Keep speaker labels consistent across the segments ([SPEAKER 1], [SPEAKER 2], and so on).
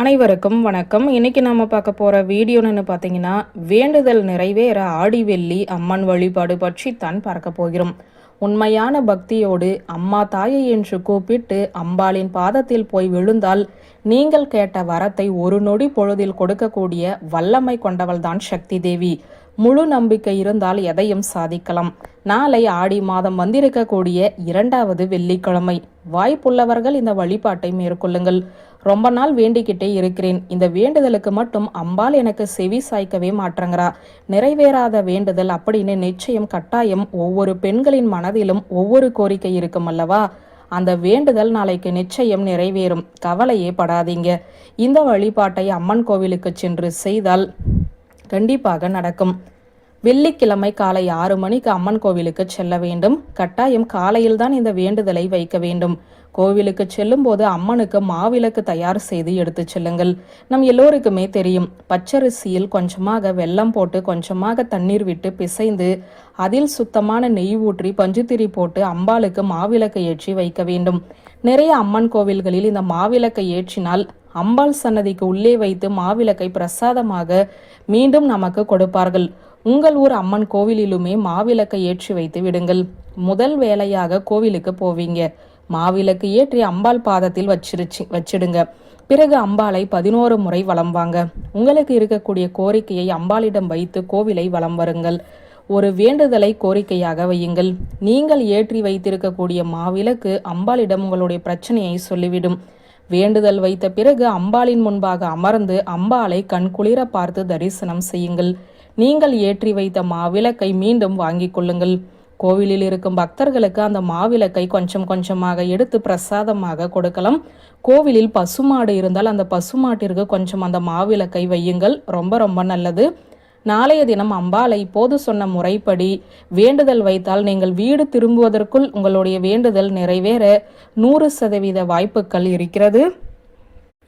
[SPEAKER 1] அனைவருக்கும் வணக்கம். இன்னைக்கு நாம பார்க்க போற வீடியோன்னு பார்த்தீங்கன்னா வேண்டுதல் நிறைவேற ஆடிவெள்ளி அம்மன் வழிபாடு பற்றி தான் பார்க்க போகிறோம். உண்மையான பக்தியோடு அம்மா தாயை என்று கூப்பிட்டு அம்பாளின் பாதத்தில் போய் விழுந்தால் நீங்கள் கேட்ட வரத்தை ஒரு நொடி பொழுதில் கொடுக்கக்கூடிய வல்லமை கொண்டவள்தான் சக்தி தேவி. முழு நம்பிக்கை இருந்தால் எதையும் சாதிக்கலாம். நாளை ஆடி மாதம் வந்திருக்கக்கூடிய இரண்டாவது வெள்ளிக்கிழமை. வாய்ப்புள்ளவர்கள் இந்த வழிபாட்டை மேற்கொள்ளுங்கள். ரொம்ப நாள் வேண்டிக்கிட்டே இருக்கிறேன். இந்த வேண்டுதலுக்கு மட்டும் அம்பாள் எனக்கு செவி சாய்க்கவே மாற்றங்கிறா நிறைவேறாத வேண்டுதல் அப்படின்னு நிச்சயம் கட்டாயம் ஒவ்வொரு பெண்களின் மனதிலும் ஒவ்வொரு கோரிக்கை இருக்கும் அல்லவா? அந்த வேண்டுதல் நாளைக்கு நிச்சயம் நிறைவேறும். கவலையே படாதீங்க. இந்த வழிபாட்டை அம்மன் கோவிலுக்கு சென்று செய்தால் கண்டிப்பாக நடக்கும். வெள்ளிக்கிழமை காலை ஆறு மணிக்கு அம்மன் கோவிலுக்கு செல்ல வேண்டும். கட்டாயம் காலையில் தான் இந்த வேண்டுதலை வைக்க வேண்டும். கோவிலுக்கு செல்லும்போது அம்மனுக்கு மாவிளக்கு தயார் செய்து எடுத்து செல்லுங்கள். நம் எல்லோருக்குமே தெரியும் பச்சரிசியில் கொஞ்சமாக வெல்லம் போட்டு கொஞ்சமாக தண்ணீர் விட்டு பிசைந்து அதில் சுத்தமான நெய் ஊற்றி பஞ்சுத்திரி போட்டு அம்பாளுக்கு மாவிளக்கு ஏற்றி வைக்க வேண்டும். நிறைய அம்மன் கோவில்களில் இந்த மாவிளக்கை ஏற்றினால் அம்பாள் சன்னதிக்கு உள்ளே வைத்து மாவிளக்கை பிரசாதமாக மீண்டும் நமக்கு கொடுப்பார்கள். உங்கள் ஊர் அம்மன் கோவிலிலுமே மாவிளக்கை ஏற்றி வைத்து விடுங்கள். முதல் வேலையாக கோவிலுக்கு போவீங்க. மாவிளக்கு ஏற்றி அம்பாள் பாதத்தில் வச்சிருச்சு வச்சிடுங்க. பிறகு அம்பாளை பதினோரு முறை வலம் வாங்க. உங்களுக்கு இருக்கக்கூடிய கோரிக்கையை அம்பாளிடம் வைத்து கோவிலை வலம் வருங்கள். ஒரு வேண்டுதலை கோரிக்கையாக வையுங்கள். நீங்கள் ஏற்றி வைத்திருக்கக்கூடிய மாவிளக்கு அம்பாளிடம் உங்களுடைய பிரச்சனையை சொல்லிவிடும். வேண்டுதல் வைத்த பிறகு அம்பாளின் முன்பாக அமர்ந்து அம்பாளை கண்குளிர பார்த்து தரிசனம் செய்யுங்கள். நீங்கள் ஏற்றி வைத்த மாவிளக்கை மீண்டும் வாங்கிக் கொள்ளுங்கள். கோவிலில் இருக்கும் பக்தர்களுக்கு அந்த மாவிளக்கை கொஞ்சம் கொஞ்சமாக எடுத்து பிரசாதமாக கொடுக்கலாம். கோவிலில் பசுமாடு இருந்தால் அந்த பசுமாட்டிற்கு கொஞ்சம் அந்த மாவிளக்கை வையுங்கள். ரொம்ப ரொம்ப நல்லது. நாளைய தினம் அம்பாளை இப்போது சொன்ன முறைப்படி வேண்டுதல் வைத்தால் நீங்கள் வீடு திரும்புவதற்குள் உங்களுடைய வேண்டுதல் நிறைவேற நூறு சதவீத வாய்ப்புகள் இருக்கிறது.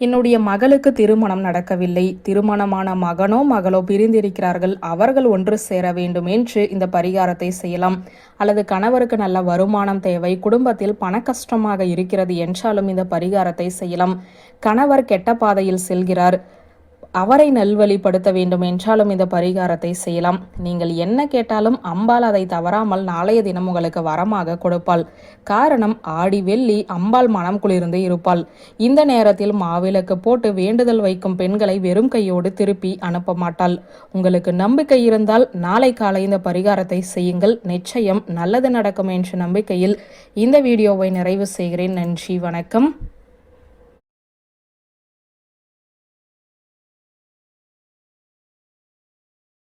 [SPEAKER 1] என்னுடைய மகளுக்கு திருமணம் நடக்கவில்லை. திருமணமான மகனோ மகளோ பிரிந்திருக்கிறார்கள். அவர்கள் ஒன்று சேர வேண்டும் என்று இந்த பரிகாரத்தை செய்யலாம். அல்லது கணவருக்கு நல்ல வருமானம் தேவை. குடும்பத்தில் பண கஷ்டமாக இருக்கிறது என்றாலும் இந்த பரிகாரத்தை செய்யலாம். கணவர் கெட்ட பாதையில் செல்கிறார். அவரை நல்வழிப்படுத்த வேண்டும் என்றாலும் இந்த பரிகாரத்தை செய்யலாம். நீங்கள் என்ன கேட்டாலும் அம்பாள் அதை தவறாமல் நாளைய தினம் உங்களுக்கு வரமாக கொடுப்பாள். காரணம் ஆடி வெள்ளி அம்பாள் மனம் குளிர்ந்து இருப்பாள். இந்த நேரத்தில் மாவிளக்கு போட்டு வேண்டுதல் வைக்கும் பெண்களை வெறும் கையோடு திருப்பி அனுப்ப மாட்டாள். உங்களுக்கு நம்பிக்கை இருந்தால் நாளை காலை இந்த பரிகாரத்தை செய்யுங்கள். நிச்சயம் நல்லது நடக்கும் என்ற நம்பிக்கையில் இந்த வீடியோவை நிறைவு செய்கிறேன். நன்றி வணக்கம்.